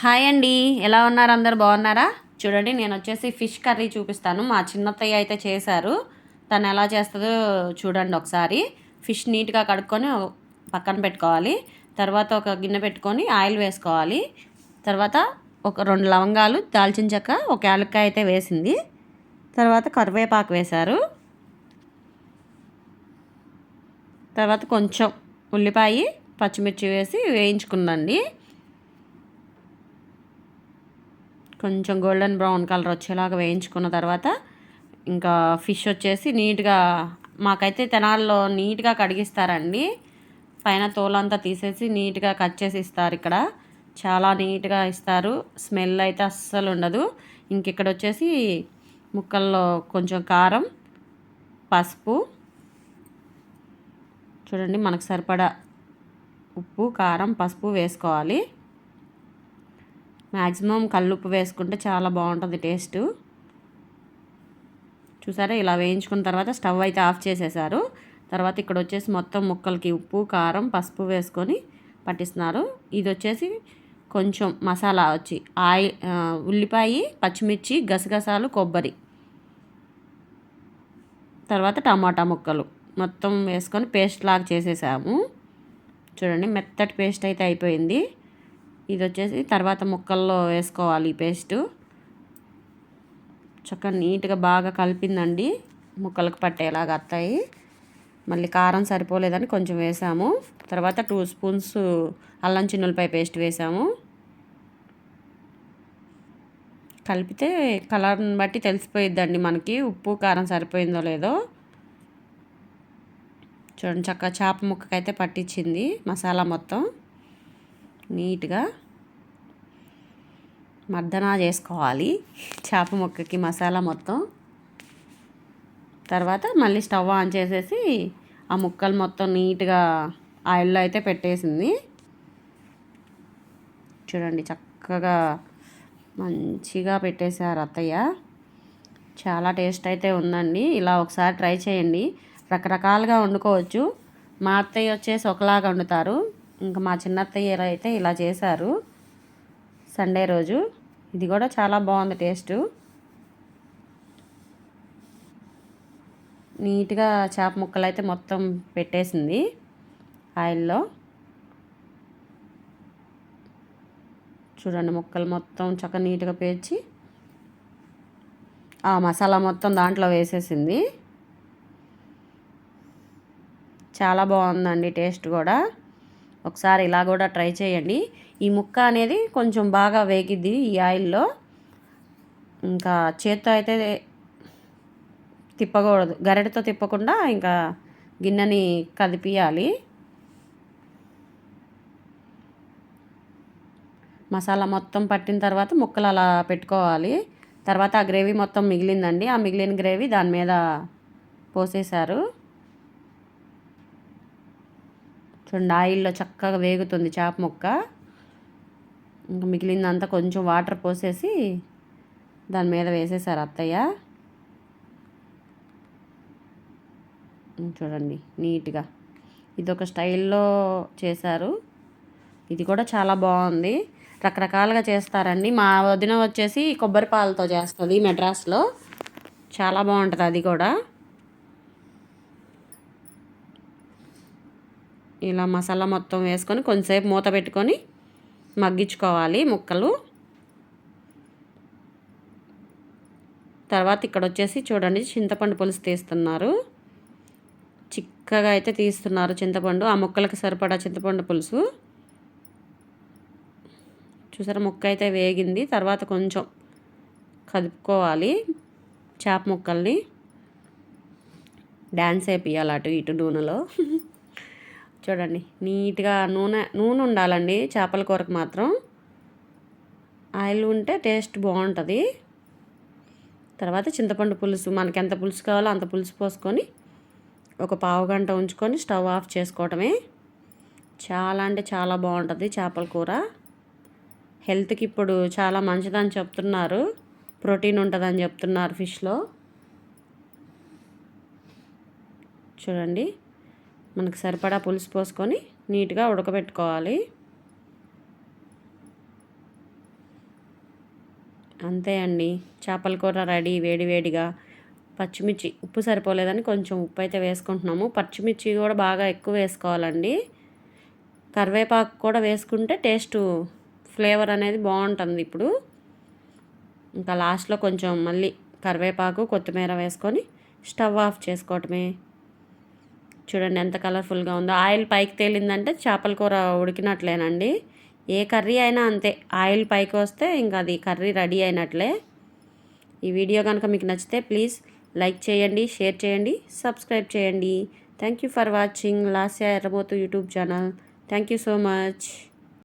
Hi అండి. ఎలా ఉన్నారు? అందరు బాగున్నారా? చూడండి నేను వచ్చేసి ఫిష్ కర్రీ చూపిస్తాను. మా చిన్నత్తయ్య అయితే చేశారు. తను ఎలా చేస్తుందో చూడండి ఒకసారి. ఫిష్ నీట్గా కడుక్కొని పక్కన పెట్టుకోవాలి. తర్వాత ఒక గిన్నె పెట్టుకొని ఆయిల్ వేసుకోవాలి. తర్వాత ఒక రెండు లవంగాలు దాల్చిన చెక్క ఒక యాలక్కాయ అయితే వేసింది. తర్వాత కరివేపాకు వేశారు. తర్వాత కొంచెం ఉల్లిపాయ పచ్చిమిర్చి వేసి వేయించుకుందండి. కొంచెం గోల్డెన్ బ్రౌన్ కలర్ వచ్చేలాగా వేయించుకున్న తర్వాత ఇంకా ఫిష్ వచ్చేసి నీట్గా మాకైతే తెనాల్లో నీట్గా కడిగిస్తారండి. పైన తోలంతా తీసేసి నీట్గా కట్ చేసి ఇస్తారు ఇక్కడ. చాలా నీట్గా ఇస్తారు. స్మెల్ అయితే అస్సలు ఉండదు. ఇంక ఇక్కడ వచ్చేసి ముక్కల్లో కొంచెం కారం పసుపు చూడండి మనకు సరిపడా ఉప్పు కారం పసుపు వేసుకోవాలి. మ్యాక్సిమం కల్లుప్పు వేసుకుంటే చాలా బాగుంటుంది టేస్ట్. చూసారా? ఇలా వేయించుకున్న తర్వాత స్టవ్ అయితే ఆఫ్ చేసేసారు. తర్వాత ఇక్కడ వచ్చేసి మొత్తం ముక్కలకి ఉప్పు కారం పసుపు వేసుకొని పట్టిస్తున్నారు. ఇది వచ్చేసి కొంచెం మసాలా వచ్చి ఆయిల్ ఉల్లిపాయ పచ్చిమిర్చి గసగసాలు కొబ్బరి. తర్వాత టమాటా ముక్కలు. మొత్తం వేసుకొని పేస్ట్ లాగా చేసేసాము. చూడండి మెత్తటి పేస్ట్ అయితే అయిపోయింది. ఇది వచ్చేసి తర్వాత ముక్కల్లో వేసుకోవాలి ఈ పేస్టు చక్కగా నీట్గా బాగా కలిపిందండి. ముక్కలకు పట్టేలాగా అత్తాయి. మళ్ళీ కారం సరిపోలేదని కొంచెం వేసాము. తర్వాత టూ స్పూన్స్ అల్లం చిన్నులపై పేస్ట్ వేసాము. కలిపితే కలర్ని బట్టి తెలిసిపోయిద్దండి మనకి. ఉప్పు కారం సరిపోయిందో లేదో. చూడండి చక్కగా చేప ముక్కకైతే పట్టించింది మసాలా మొత్తం. నీట్గా మర్దనా చేసుకోవాలి. చేప ముక్కకి మసాలా మొత్తం. తర్వాత మళ్ళీ స్టవ్ ఆన్ చేసేసి ఆ ముక్కలు మొత్తం నీట్గా ఆయిల్లో అయితే పెట్టేసింది. చూడండి చక్కగా మంచిగా పెట్టేశారు అత్తయ్య. చాలా టేస్ట్ అయితే ఉందండి. ఇలా ఒకసారి ట్రై చేయండి. రకరకాలుగా వండుకోవచ్చు. మా అత్తయ్య వచ్చేసి ఒకలాగా వండుతారు. ఇంకా మా చిన్నత్తయ్య అయితే ఇలా చేశారు. సండే రోజు. ఇది కూడా చాలా బాగుంది టేస్ట్. నీట్గా చేప ముక్కలు అయితే మొత్తం పెట్టేసింది ఆయిల్లో. చూడండి ముక్కలు మొత్తం చక్క నీట్గా పేర్చి ఆ మసాలా మొత్తం దాంట్లో వేసేసింది. చాలా బాగుందండి టేస్ట్ కూడా. ఒకసారి ఇలా కూడా ట్రై చేయండి. ఈ ముక్క అనేది కొంచెం బాగా వేగిద్ది ఈ ఆయిల్లో. ఇంకా చేత్తో అయితే తిప్పకూడదు. గరిటతో తిప్పకుండా ఇంకా గిన్నెని కదిపియాలి. మసాలా మొత్తం పట్టిన తర్వాత ముక్కలు అలా పెట్టుకోవాలి. తర్వాత ఆ గ్రేవీ మొత్తం మిగిలిందండి. ఆ మిగిలిన గ్రేవీ దాని మీద పోసేశారు. చూడండి ఆయిల్లో చక్కగా వేగుతుంది చేప ముక్క. ఇంకా మిగిలిందంతా కొంచెం వాటర్ పోసేసి దాని మీద వేసేసారు అత్తయ్య. చూడండి నీట్గా. ఇది ఒక స్టైల్లో చేశారు. ఇది కూడా చాలా బాగుంది. రకరకాలుగా చేస్తారండి. మా వదిన వచ్చేసి కొబ్బరి పాలతో చేస్తుంది మెడ్రాస్లో. చాలా బాగుంటుంది అది కూడా. ఇలా మసాలా మొత్తం వేసుకొని కొంచెంసేపు మూత పెట్టుకొని మగ్గించుకోవాలి ముక్కలు. తర్వాత ఇక్కడ వచ్చేసి చూడండి చింతపండు పులుసు తీస్తున్నారు. చిక్కగా అయితే తీస్తున్నారు చింతపండు. ఆ ముక్కలకు సరిపడా చింతపండు పులుసు. చూసారా ముక్క అయితే వేగింది. తర్వాత కొంచెం కదుపుకోవాలి చేప ముక్కల్ని. డ్యాన్స్ వేపియాలి అటు ఇటు నూనెలో. చూడండి నీట్గా నూనె నూనె ఉండాలండి చేపల కూరకు మాత్రం. ఆయిల్ ఉంటే టేస్ట్ బాగుంటుంది. తర్వాత చింతపండు పులుసు మనకి ఎంత పులుసు కావాలో అంత పులుసు పోసుకొని ఒక పావు గంట ఉంచుకొని స్టవ్ ఆఫ్ చేసుకోవటమే. చాలా అంటే చాలా బాగుంటుంది చేపల కూర. హెల్త్కి ఇప్పుడు చాలా మంచిదని చెప్తున్నారు. ప్రోటీన్ ఉంటుందని చెప్తున్నారు ఫిష్లో. చూడండి. మనకు సరిపడా పులుసు పోసుకొని నీట్గా ఉడకబెట్టుకోవాలి. అంతే అండి. చేపల కూర రెడీ వేడి వేడిగా. పచ్చిమిర్చి ఉప్పు సరిపోలేదని కొంచెం ఉప్పు అయితే వేసుకుంటున్నాము. పచ్చిమిర్చి కూడా బాగా ఎక్కువ వేసుకోవాలండి. కరివేపాకు కూడా వేసుకుంటే టేస్ట్ ఫ్లేవర్ అనేది బాగుంటుంది ఇప్పుడు. ఇంకా లాస్ట్లో కొంచెం మళ్ళీ కరివేపాకు కొత్తిమీర వేసుకొని స్టవ్ ఆఫ్ చేసుకోవటమే. చూడండి ఎంత కలర్ఫుల్గా ఉందో. ఆయిల్ పైకి తేలిందంటే చేపల కూర ఉడికినట్లేనండి. ఏ కర్రీ అయినా అంతే. ఆయిల్ పైకి వస్తే ఇంకా అది కర్రీ రెడీ అయినట్లే. ఈ వీడియో కనుక మీకు నచ్చితే ప్లీజ్ లైక్ చేయండి షేర్ చేయండి సబ్స్క్రైబ్ చేయండి. Thank you for watching. Lasya Errabothu YouTube channel. Thank you so much.